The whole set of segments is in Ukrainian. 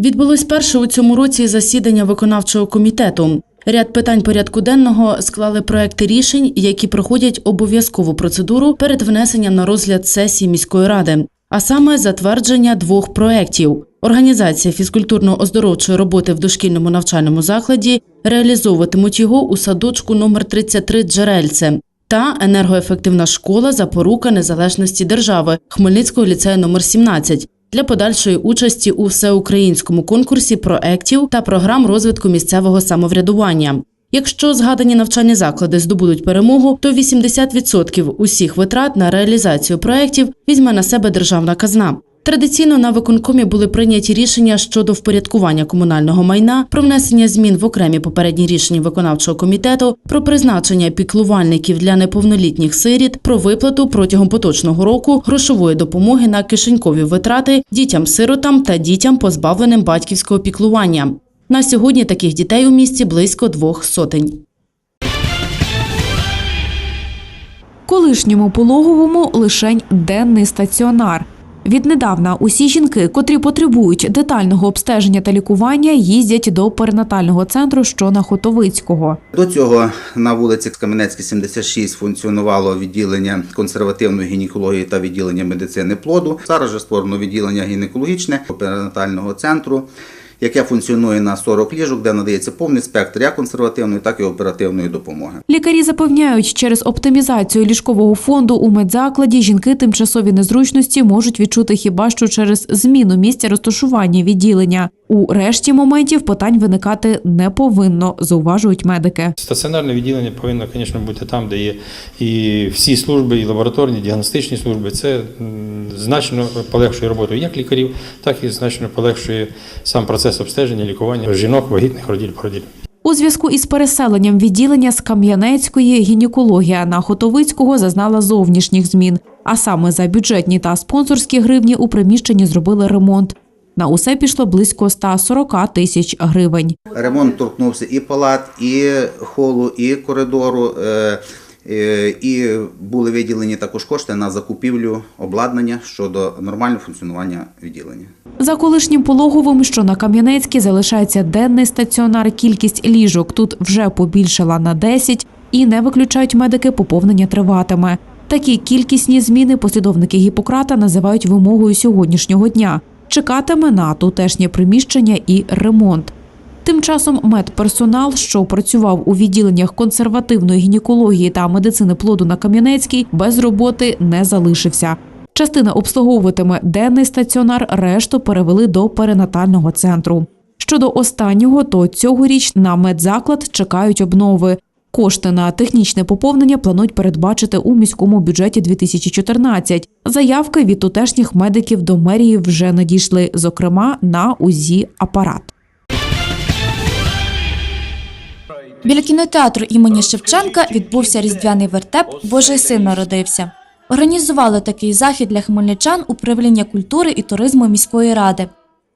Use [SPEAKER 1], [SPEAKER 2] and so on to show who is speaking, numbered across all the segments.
[SPEAKER 1] Відбулось перше у цьому році засідання виконавчого комітету. Ряд питань порядку денного склали проекти рішень, які проходять обов'язкову процедуру перед внесенням на розгляд сесії міської ради, а саме затвердження двох проєктів. Організація фізкультурно-оздоровчої роботи в дошкільному навчальному закладі реалізовуватимуть його у садочку номер 33 Джерельце та енергоефективна школа запорука незалежності держави Хмельницького ліцею номер 17 для подальшої участі у всеукраїнському конкурсі проєктів та програм розвитку місцевого самоврядування. Якщо згадані навчальні заклади здобудуть перемогу, то 80% усіх витрат на реалізацію проєктів візьме на себе державна казна. Традиційно на виконкомі були прийняті рішення щодо впорядкування комунального майна, про внесення змін в окремі попередні рішення виконавчого комітету, про призначення піклувальників для неповнолітніх сиріт, про виплату протягом поточного року грошової допомоги на кишенькові витрати дітям-сиротам та дітям, позбавленим батьківського піклування. На сьогодні таких дітей у місті близько двох сотень.
[SPEAKER 2] Колишньому пологовому лишень денний стаціонар. Віднедавна усі жінки, котрі потребують детального обстеження та лікування, їздять до перинатального центру, що на Хотовицького.
[SPEAKER 3] До цього на вулиці Кам'янецькій, 76 функціонувало відділення консервативної гінекології та відділення медицини плоду. Зараз же створено відділення гінекологічне перинатального центру, яке функціонує на 40 ліжок, де надається повний спектр як консервативної, так і оперативної допомоги.
[SPEAKER 2] Лікарі запевняють, через оптимізацію ліжкового фонду у медзакладі жінки тимчасові незручності можуть відчути хіба що через зміну місця розташування відділення. У решті моментів питань виникати не повинно, зауважують медики.
[SPEAKER 4] Стаціонарне відділення повинно, звісно, бути там, де є і всі служби, і лабораторні, і діагностичні служби. Це значно полегшує роботу як лікарів, так і значно полегшує сам процес обстеження, лікування жінок, вагітних, роділь, породіль.
[SPEAKER 2] У зв'язку із переселенням відділення з Кам'янецької гінекологія на Хотовицького зазнала зовнішніх змін. А саме за бюджетні та спонсорські гривні у приміщенні зробили ремонт. На усе пішло близько 140 тисяч гривень.
[SPEAKER 3] Ремонт торкнувся і палат, і холу, і коридору. Е, І були виділені також кошти на закупівлю обладнання щодо нормального функціонування відділення.
[SPEAKER 2] За колишнім пологовим, що на Кам'янецькій залишається денний стаціонар, кількість ліжок тут вже побільшала на 10 і не виключають медики, поповнення триватиме. Такі кількісні зміни послідовники Гіппократа називають вимогою сьогоднішнього дня. Чекатиме на тутешнє приміщення і ремонт. Тим часом медперсонал, що працював у відділеннях консервативної гінекології та медицини плоду на Кам'янецькій, без роботи не залишився. Частина обслуговуватиме денний стаціонар, решту перевели до перинатального центру. Щодо останнього, то цьогоріч на медзаклад чекають обнови. Кошти на технічне поповнення планують передбачити у міському бюджеті 2014. Заявки від тутешніх медиків до мерії вже надійшли, зокрема на УЗІ апарат.
[SPEAKER 5] Біля кінотеатру імені Шевченка відбувся різдвяний вертеп Божий син народився. Організували такий захід для хмельничан управління культури і туризму міської ради.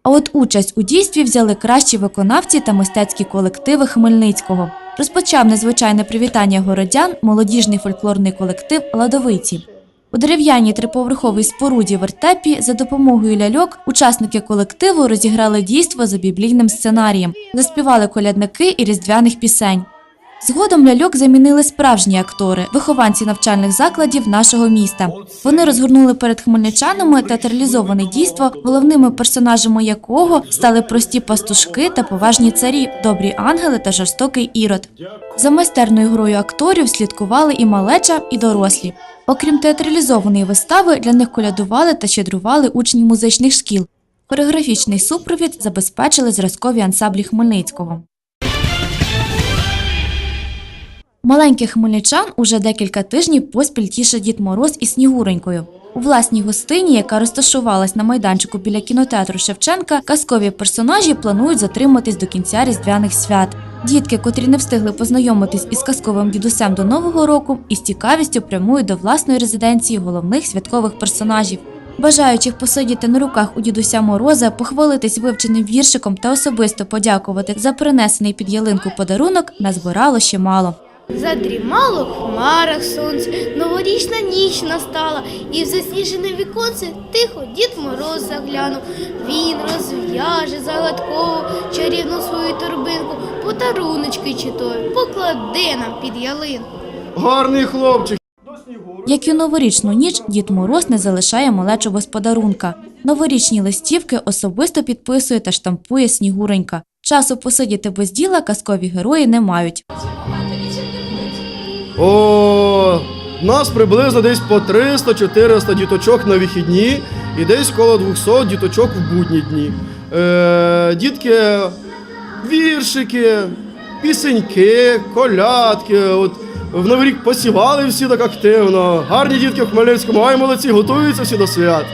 [SPEAKER 5] А от участь у дійстві взяли кращі виконавці та мистецькі колективи Хмельницького. Розпочав незвичайне привітання городян молодіжний фольклорний колектив Ладовиці. У дерев'яній триповерховій споруді вертепі за допомогою ляльок учасники колективу розіграли дійство за біблійним сценарієм, заспівали колядники і різдвяних пісень. Згодом ляльок замінили справжні актори, вихованці навчальних закладів нашого міста. Вони розгорнули перед хмельничанами театралізоване дійство, головними персонажами якого стали прості пастушки та поважні царі, добрі ангели та жорстокий ірод. За майстерною грою акторів слідкували і малеча, і дорослі. Окрім театралізованої вистави, для них колядували та щедрували учні музичних шкіл. Хореографічний супровід забезпечили зразкові ансамблі Хмельницького. Маленьких хмельничан уже декілька тижнів поспіль тішить Дід Мороз із Снігуренькою. У власній гостині, яка розташувалась на майданчику біля кінотеатру Шевченка, казкові персонажі планують затриматись до кінця різдвяних свят. Дітки, котрі не встигли познайомитись із казковим дідусем до нового року, із цікавістю прямують до власної резиденції головних святкових персонажів. Бажаючих посидіти на руках у дідуся Мороза, похвалитись вивченим віршиком та особисто подякувати за принесений під ялинку подарунок назбирало ще мало.
[SPEAKER 6] Задрімало в хмарах сонце, новорічна ніч настала, і в засніжене віконце тихо Дід Мороз заглянув. Він розв'яже загадково чарівну свою торбинку, подаруночки чи той покладе нам під ялинку.
[SPEAKER 7] Гарний хлопчик.
[SPEAKER 5] Як і новорічну ніч, Дід Мороз не залишає малечу без подарунка. Новорічні листівки особисто підписує та штампує Снігуренька. Часу посидіти без діла казкові герої не мають.
[SPEAKER 7] О, нас приблизно десь по 300-400 діточок на вихідні і десь коло 200 діточок в будні дні. Е, дітки, віршики, пісеньки, колядки. От в Новий рік посівали всі так активно. Гарні дітки в Хмельницькому, ай молодці, готуються всі до свят.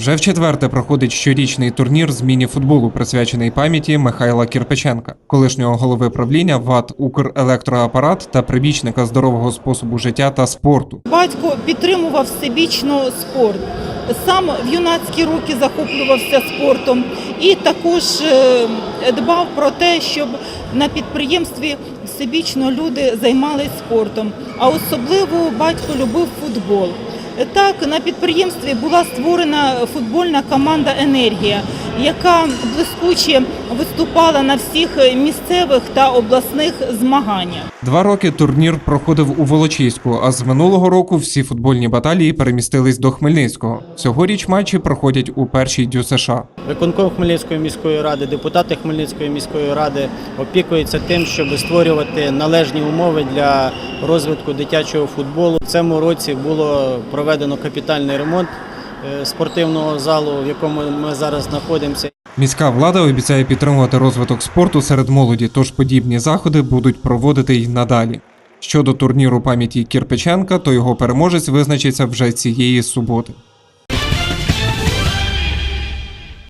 [SPEAKER 8] Вже в четверте проходить щорічний турнір з міні-футболу, присвячений пам'яті Михайла Кірпиченка, колишнього голови правління ВАТ «Укрелектроапарат» та прибічника здорового способу життя та спорту.
[SPEAKER 9] Батько підтримував всебічно спорт. Сам в юнацькі роки захоплювався спортом і також е, дбав про те, щоб на підприємстві всебічно люди займалися спортом. А особливо батько любив футбол. Так, на підприємстві була створена футбольна команда Енергія, яка блискуче виступала на всіх місцевих та обласних змаганнях.
[SPEAKER 8] Два роки турнір проходив у Волочиську, а з минулого року всі футбольні баталії перемістились до Хмельницького. Цьогоріч матчі проходять у першій ДЮСШ.
[SPEAKER 10] Виконком Хмельницької міської ради, депутати Хмельницької міської ради опікуються тим, щоб створювати належні умови для розвитку дитячого футболу. В цьому році було проведено капітальний ремонт спортивного залу, в якому ми зараз знаходимося.
[SPEAKER 8] Міська влада обіцяє підтримувати розвиток спорту серед молоді, тож подібні заходи будуть проводити й надалі. Щодо турніру пам'яті Кірпиченка, то його переможець визначиться вже цієї суботи.